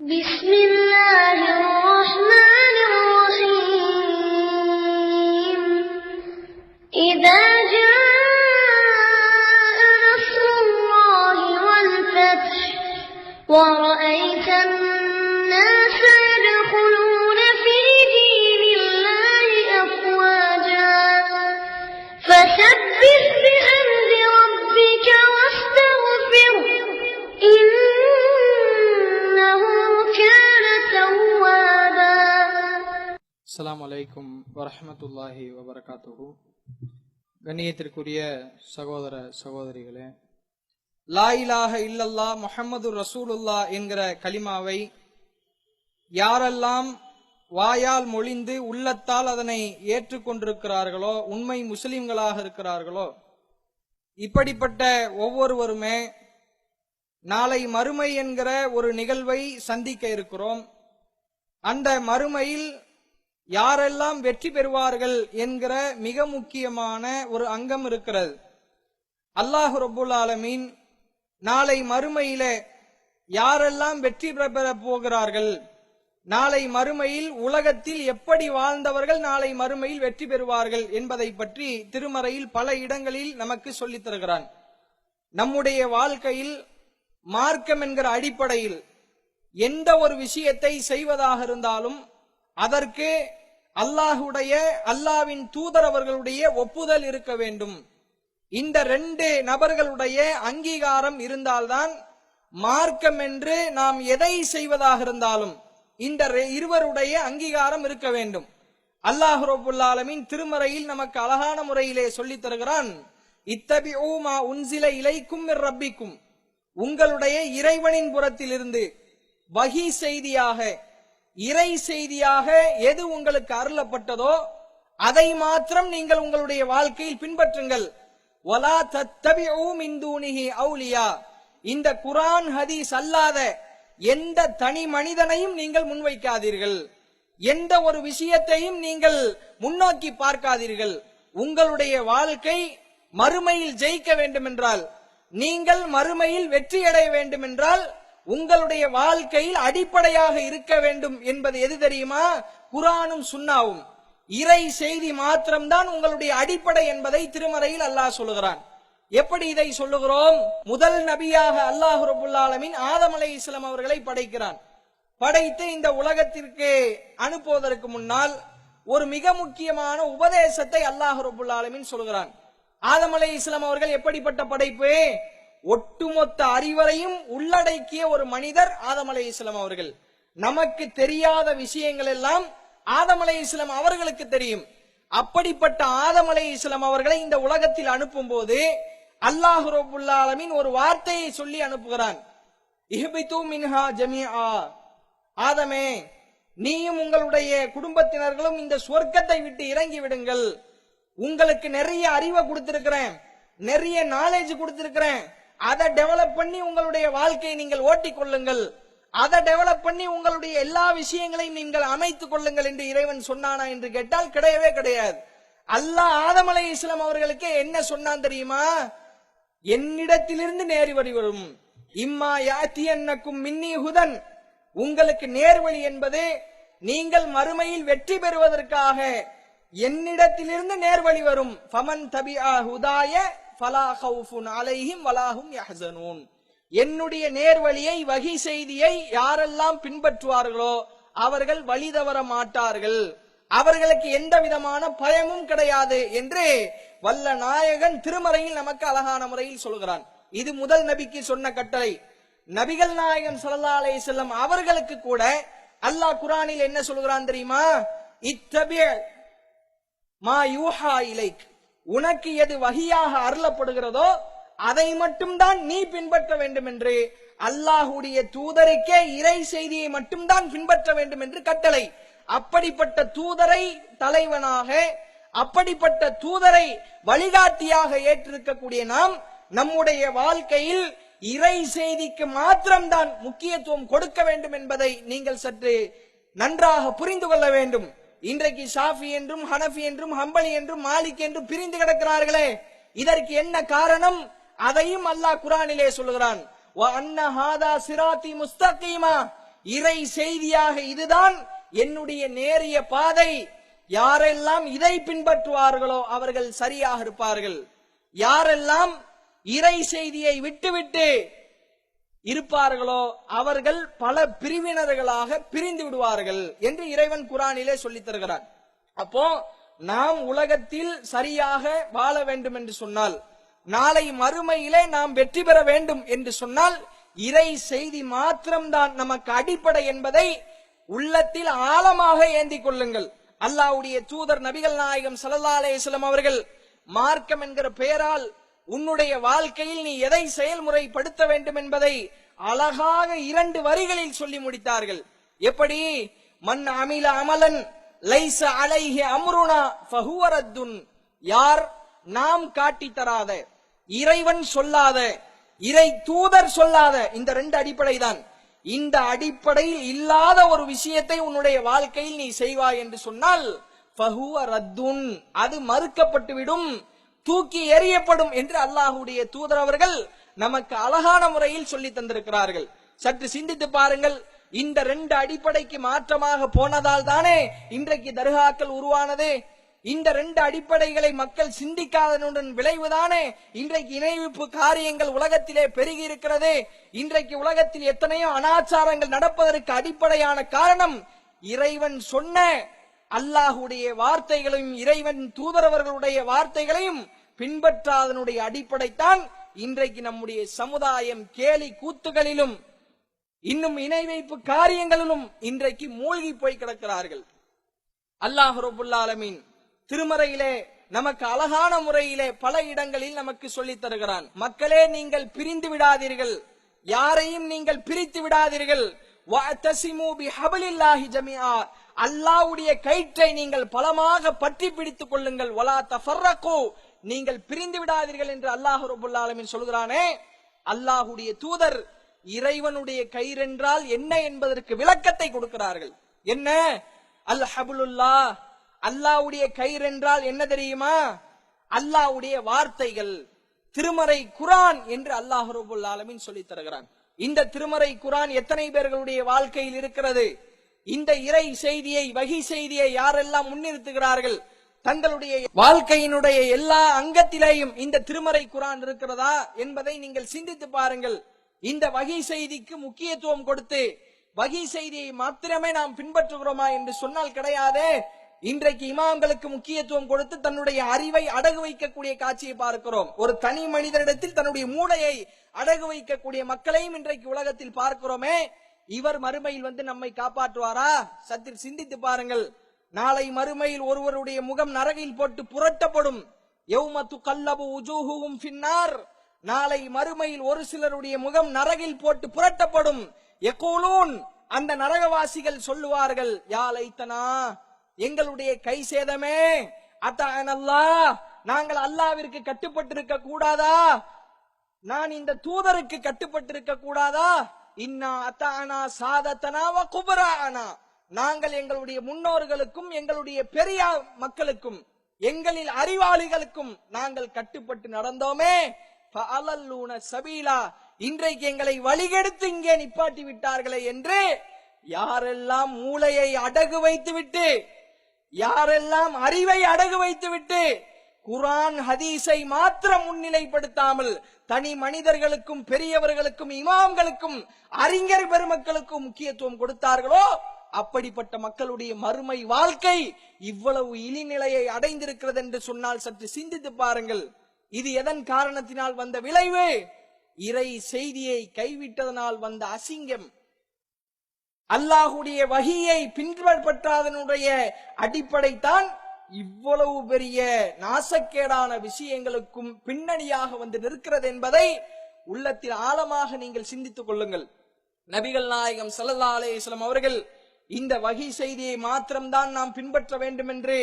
بسم الله الرحمن الرحيم. إذا جاء نصر الله والفتح ورأيت அஸ்லாம் வலைக்கும் வரமத்துல்லாஹி வபரகாத்துஹு. கண்ணியத்திற்குரிய சகோதர சகோதரிகளே லா இலாக இல்லல்லா முஹம்மது ரசூலுல்லா என்கிற கலிமாவை யாரெல்லாம் வாயால் மொழிந்து உள்ளத்தால் அதனை ஏற்றுக்கொண்டிருக்கிறார்களோ உண்மை முஸ்லிம்களாக இருக்கிறார்களோ இப்படிப்பட்ட ஒவ்வொருவருமே நாளை மறுமை என்கிற ஒரு நிகழ்வை சந்திக்க இருக்கிறோம். அந்த மறுமையில் யாரெல்லாம் வெற்றி பெறுவார்கள் என்கிற மிக முக்கியமான ஒரு அங்கம் இருக்கிறது. அல்லாஹு ரபுல் ஆலமீன் நாளை மறுமையில யாரெல்லாம் வெற்றி பெற போகிறார்கள் நாளை மறுமையில் உலகத்தில் எப்படி வாழ்ந்தவர்கள் நாளை மறுமையில் வெற்றி பெறுவார்கள் என்பதை பற்றி திருமறையில் பல இடங்களில் நமக்கு சொல்லித் தருகிறான். நம்முடைய வாழ்க்கையில் மார்க்கம் என்கிற அடிப்படையில் எந்த ஒரு விஷயத்தை செய்வதாக இருந்தாலும் அதற்கு அல்லாஹுடைய அல்லாவின் தூதர் அவர்களுடைய ஒப்புதல் இருக்க வேண்டும். இந்த ரெண்டு நபர்களுடைய அங்கீகாரம் இருந்தால்தான் மார்க்கம் என்று நாம் எதை செய்வதாக இருந்தாலும் இந்த இருவருடைய அங்கீகாரம் இருக்க வேண்டும். அல்லாஹ் ரபுல்லாலமின் திருமறையில் நமக்கு அழகான முறையிலே சொல்லித் தருகிறான் இத்தபி ஊமா உன்சில இலைக்கும் ரப்பிக்கும். உங்களுடைய இறைவனின் புறத்திலிருந்து வகி செய்தியாக இறை செய்தியாக எது உங்களுக்கு அருளப்பட்டதோ அதை மாத்திரம் நீங்கள் உங்களுடைய வாழ்க்கையில் பின்பற்றுங்கள். வலா தத்தபி மின் தூனிஹி அவுலியா இந்த குரான் ஹதீஸ் அல்லாத எந்த தனி மனிதனையும் நீங்கள் முன்வைக்காதீர்கள். எந்த ஒரு விஷயத்தையும் நீங்கள் முன்னோக்கி பார்க்காதீர்கள். உங்களுடைய வாழ்க்கை மறுமையில் ஜெயிக்க வேண்டும் என்றால் நீங்கள் மறுமையில் வெற்றியடைய வேண்டும் என்றால் உங்களுடைய வாழ்க்கையில் அடிப்படையாக இருக்க வேண்டும் என்பது எது தெரியுமா? குரானும் சுண்ணாவும் இறை செய்தி மாத்திரம்தான் உங்களுடைய அடிப்படை என்பதை திருமறையில் அல்லாஹ் சொல்லுகிறான். எப்படி இதை சொல்லுகிறோம்? முதல் நபியாக அல்லாஹ் ரபுல்லாலமின் ஆதம் அலை இஸ்லாம் அவர்களை படைக்கிறான். படைத்து இந்த உலகத்திற்கு அனுப்புவதற்கு முன்னால் ஒரு மிக முக்கியமான உபதேசத்தை அல்லாஹ் ரபுல்லாலமின் சொல்கிறான் ஆதம் அலை இஸ்லாம் அவர்கள் எப்படிப்பட்ட படைப்பு? ஒட்டுமொத்த அறிவரையும் உள்ளடக்கிய ஒரு மனிதர் ஆதம் அலை இஸ்லாம் அவர்கள். நமக்கு தெரியாத விஷயங்கள் எல்லாம் ஆதம் அலை இஸ்லாம் அவர்களுக்கு தெரியும். அப்படிப்பட்ட ஆதம் அலை இஸ்லாம் அவர்களை இந்த உலகத்தில் அனுப்பும் போது அல்லாஹு ஒரு வார்த்தையை சொல்லி அனுப்புகிறான். இஹ்பிது மின்ஹா ஜமீஆ. ஆதமே நீயும் உங்களுடைய குடும்பத்தினர்களும் இந்த சொர்க்கத்தை விட்டு இறங்கி விடுங்கள். உங்களுக்கு நிறைய அறிவை கொடுத்திருக்கிறேன். நிறைய நாலேஜ் கொடுத்திருக்கிறேன். அதை டெவலப் பண்ணி உங்களுடைய வாழ்க்கையை நீங்கள் ஓட்டிக் கொள்ளுங்கள். அதை டெவலப் பண்ணி உங்களுடைய எல்லா விஷயங்களையும் நீங்கள் அமைத்துக் கொள்ளுங்கள் என்று இறைவன் சொன்னானா என்று கேட்டால் கிடையவே கிடையாது. அல்லாஹ் ஆதம் அலை இஸ்லாம் அவர்களுக்கே என்ன சொன்னான் தெரியுமா? என்னிடத்திலிருந்து நேர்வழி வரும். இம்மா யாத்தி என்னக்கும் மின்னி ஹுதன். உங்களுக்கு நேர்வழி என்பது நீங்கள் மறுமையில் வெற்றி பெறுவதற்காக என்னிடத்திலிருந்து நேர்வழி வரும். ஃபமன் தபி ஹுதாய ஃபலா ஹவுஃபுன் அலைஹிம் வலாஹும் யஹ்சனூன். என்னுடைய நேர்வழியை வகி செய்தியை யாரெல்லாம் பின்பற்றுவார்களோ அவர்கள் வழி தவற மாட்டார்கள். அவர்களுக்கு எந்த விதமான பயமும் கிடையாது என்று வல்ல நாயகன் திருமறையில் நமக்கு அழகான முறையில் சொல்கிறான். இது முதல் நபிக்கு சொன்ன கட்டளை. நபிகள் நாயகன் சல்லா அலே செல்லம் அவர்களுக்கு கூட அல்லாஹ் குர்ஆனில் என்ன சொல்கிறான் தெரியுமா? இத்தபிய மா யூஹா இலைக். உனக்கு எது வகியாக அருளப்படுகிறதோ அதை மட்டும்தான் நீ பின்பற்ற வேண்டும் என்று அல்லாஹுடைய தூதருக்கே இறை செய்தியை மட்டும்தான் பின்பற்ற வேண்டும் என்று கட்டளை. அப்படிப்பட்ட தூதரை தலைவனாக அப்படிப்பட்ட தூதரை வழிகாட்டியாக ஏற்றிருக்கக்கூடிய நாம் நம்முடைய வாழ்க்கையில் இறை செய்திக்கு மாத்திரம்தான் முக்கியத்துவம் கொடுக்க வேண்டும் என்பதை நீங்கள் சற்று நன்றாக புரிந்து கொள்ள வேண்டும். இன்றைக்கு ஷாஃபி என்றும் ஹனஃபி என்றும் ஹம்பலி என்றும் மாலிக் என்றும் பிரிந்து கிடக்கிறார்களே. இதற்கு என்ன காரணம்? அதையும் அல்லாஹ் குரானிலே சொல்லுகிறான். சிராத்தி முஸ்தகீமா. இறை செய்தியாக இதுதான் என்னுடைய நேரிய பாதை. யாரெல்லாம் இதை பின்பற்றுவார்களோ அவர்கள் சரியாக இருப்பார்கள். யாரெல்லாம் இறை செய்தியை விட்டுவிட்டு இருப்பார்களோ? அவர்கள் பல பிரிவினர்களாக பிரிந்து விடுவார்கள் என்று இறைவன் குரானிலே சொல்லித் தருகிறார் அப்போ நாம் உலகத்தில் சரியாக வாழ வேண்டும் என்று சொன்னால் நாளை மறுமையிலே நாம் வெற்றி பெற வேண்டும் என்று சொன்னால் இறை செய்தி மாத்திரம்தான் நமக்கு அடிப்படை என்பதை உள்ளத்தில் ஆழமாக ஏந்திக் கொள்ளுங்கள். அல்லாஹ்வுடைய தூதர் நபிகள் நாயகம் ஸல்லல்லாஹு அலைஹி அவர்கள் மார்க்கம் என்கிற பெயரால் உன்னுடைய வாழ்க்கையில் நீ எதை செயல்முறைப்படுத்த வேண்டும் என்பதை அழகாக இரண்டு வரிகளில் சொல்லி முடித்தார்கள். எப்படி? மண் அமில அமலன் லைச அலைஹி அம்ருனா ஃபஹுவரத்துன் யார்? நாம் காட்டி தராத இறைவன் சொல்லாத இறை தூதர் சொல்லாத. இந்த ரெண்டு அடிப்படை தான் இந்த அடிப்படையில் இல்லாத ஒரு விஷயத்தை உன்னுடைய வாழ்க்கையில் நீ செய்வாய் என்று சொன்னால் பகுவ ரத்துன். அது மறுக்கப்பட்டுவிடும். தூக்கி எறியப்படும் என்று அல்லாஹுடைய தூதர் அவர்கள் நமக்கு அழகான முறையில் சொல்லி தந்திருக்கிறார்கள். சற்று சிந்தித்து பாருங்கள். இந்த ரெண்டு அடிப்படைக்கு மாற்றமாக போனதால் தானே இன்றைக்கு தர்காக்கள் உருவானது. இந்த ரெண்டு அடிப்படைகளை மக்கள் சிந்திக்காதனுடன் விளைவுதானே இன்றைக்கு இணைவிப்பு காரியங்கள் உலகத்திலே பெருகி இருக்கிறது. இன்றைக்கு உலகத்தில் எத்தனையோ அனாச்சாரங்கள் நடப்பதற்கு அடிப்படையான காரணம் இறைவன் சொன்ன அல்லாஹுடைய வார்த்தைகளையும் இறைவன் தூதரவர்களுடைய வார்த்தைகளையும் பின்பற்றாதனுடைய அடிப்படைத்தான் இன்றைக்கு நம்முடைய சமுதாயம் கேலி கூத்துகளிலும் இன்னும் இணை வைப்பு காரியங்களிலும் இன்றைக்கு மூழ்கி போய் கிடக்கிறார்கள். அல்லாஹ் ரபுல்லாலமீன் திருமறையிலே நமக்கு அழகான முறையிலே பல இடங்களில் நமக்கு சொல்லித் தருகிறான். மக்களே நீங்கள் பிரிந்து விடாதீர்கள். யாரையும் நீங்கள் பிரித்து விடாதீர்கள். அல்லாவுடைய அல்லாஹ்வுடைய கயிற்றை நீங்கள் பலமாக பற்றி பிடித்துக் கொள்ளுங்கள். வலா தஃபர்ரகு. நீங்கள் பிரிந்து விடாதீர்கள் என்று அல்லாஹ் ரபுல் ஆலமீன் சொல்கிறானே. அல்லாஹ்வுடைய தூதர் இறைவனுடைய கயிறென்றால் என்ன என்பதற்கு விளக்கத்தை கொடுக்கிறார்கள். என்ன? அல் ஹபுலுல்லா அல்லாவுடைய கயிறு என்றால் என்ன தெரியுமா? அல்லாஹ்வுடைய வார்த்தைகள். திருமறை குரான் என்று அல்லாஹ் ரபுல் ஆலமின் சொல்லி தருகிறான். இந்த திருமறை குரான் எத்தனை பேர்களுடைய வாழ்க்கையில் இருக்கிறது? இந்த இறை செய்தியை வகி செய்தியை யாரெல்லாம் முன்னிறுத்துகிறார்கள்? தங்களுடைய வாழ்க்கையினுடைய எல்லா அங்கத்திலேயும் இந்த திருமறை குரான் இருக்கிறதா என்பதை நீங்கள் சிந்தித்து பாருங்கள். இந்த வகை செய்திக்கு முக்கியத்துவம் கொடுத்து வகை செய்தியை மாத்திரமே நாம் பின்பற்றுகிறோமா என்று சொன்னால் கிடையாதே. இன்றைக்கு இமாம்களுக்கு முக்கியத்துவம் கொடுத்து தன்னுடைய அறிவை அடகு வைக்கக்கூடிய காட்சியை பார்க்கிறோம். ஒரு தனி மனிதனிடத்தில் தன்னுடைய மூளையை அடகு வைக்கக்கூடிய மக்களையும் இன்றைக்கு உலகத்தில் பார்க்கிறோமே. இவர் மறுமையில் வந்து நம்மை காப்பாற்றுவாரா? சற்று சிந்தித்து பாருங்கள். நாளை மறுமையில் ஒருவருடைய முகம் நரகில் போட்டு புரட்டப்படும். எவ்மத்து கல்லபு உஜூஹுவும் பின்னார் நாளை மறுமையில் ஒரு சிலருடைய முகம் நரகில் போட்டு புரட்டப்படும். எக்கூலூன் அந்த நரகவாசிகள் சொல்லுவார்கள் யாலைத்தனா எங்களுடைய கை சேதமே. அத்தான் நாங்கள் அல்லாவிற்கு கட்டுப்பட்டிருக்க கூடாதா? நான் இந்த தூதருக்கு கட்டுப்பட்டிருக்க கூடாதா? இன்னா அத்தானா சாதத்தனாவ குபரானா. நாங்கள் எங்களுடைய முன்னோர்களுக்கும் எங்களுடைய பெரிய மக்களுக்கும் எங்களில் அறிவாளிகளுக்கும் நாங்கள் கட்டுப்பட்டு நடந்தோமே. சபீலா. இன்றைக்கு எங்களை வழிகெடுத்து இங்கே நிப்பாட்டி விட்டார்களே என்று யாரெல்லாம் மூளையை அடகு வைத்துவிட்டு யாரெல்லாம் அறிவை அடகு வைத்துவிட்டு குரான் ஹதீஸை மாத்திரம் முன்னிலைப்படுத்தாமல் தனி மனிதர்களுக்கும் பெரியவர்களுக்கும் இமாம்களுக்கும் அறிஞர் பெருமக்களுக்கும் முக்கியத்துவம் கொடுத்தார்களோ அப்படிப்பட்ட மக்களுடைய மறுமை வாழ்க்கை இவ்வளவு இழிநிலையை அடைந்திருக்கிறது என்று சொன்னால் சற்று சிந்தித்து பாருங்கள். இது எதன் காரணத்தினால் வந்த விளைவு? இறை செய்தியை கைவிட்டதனால் வந்த அசிங்கம். அல்லாஹுடைய வகியை பின்பற்றாதனுடைய அடிப்படை தான் இவ்வளவு பெரிய நாசக்கேடான விஷயங்களுக்கும் பின்னணியாக வந்து நிற்கிறது என்பதை உள்ளத்தில் ஆழமாக நீங்கள் சிந்தித்துக் கொள்ளுங்கள். நபிகள் நாயகம் சல்லா அலேஸ்லம் அவர்கள் இந்த வகி செய்தியை மாத்திரம்தான் நாம் பின்பற்ற வேண்டும் என்று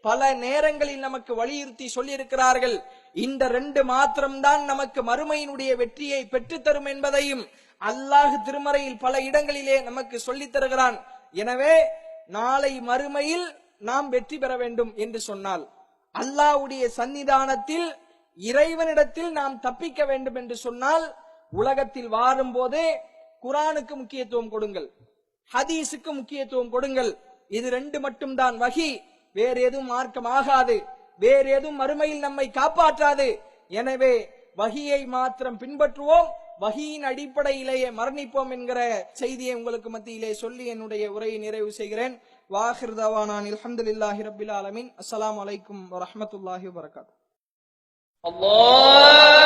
பல நேரங்களில் நமக்கு வலியுறுத்தி சொல்லியிருக்கிறார்கள். இந்த ரெண்டு மாத்திரம்தான் நமக்கு மறுமையினுடைய வெற்றியை பெற்றுத்தரும் என்பதையும் அல்லாஹ் திருமறையில் பல இடங்களிலே நமக்கு சொல்லித் தருகிறான். எனவே நாளை மறுமையில் நாம் வெற்றி பெற வேண்டும் என்று சொன்னால் அல்லாஹ்வுடைய சன்னிதானத்தில் இறைவனிடத்தில் நாம் தப்பிக்க வேண்டும் என்று சொன்னால் உலகத்தில் வாழும்போதே குரானுக்கு முக்கியத்துவம் கொடுங்கள் ஹதீஸுக்கு முக்கியத்துவம் கொடுங்கள். இது ரெண்டு மட்டும்தான் வகி. வேறு எதுவும் மார்க்கம் ஆகாது வேறு எதுவும் மறுமையில் நம்மை காப்பாற்றாது. எனவே வகியை மாத்திரம் பின்பற்றுவோம். வகியின் அடிப்படையிலேயே மரணிப்போம் என்கிற செய்தியை உங்களுக்கு மத்தியிலே சொல்லி என்னுடைய உரையை நிறைவு செய்கிறேன். வாஹிர் தவானான் அலமதுல்லாஹி ரபில் ஆலமின். அஸ்லாம் வலைக்கும் வரமத்துல்லாஹி வரகாத் அல்லாஹ்!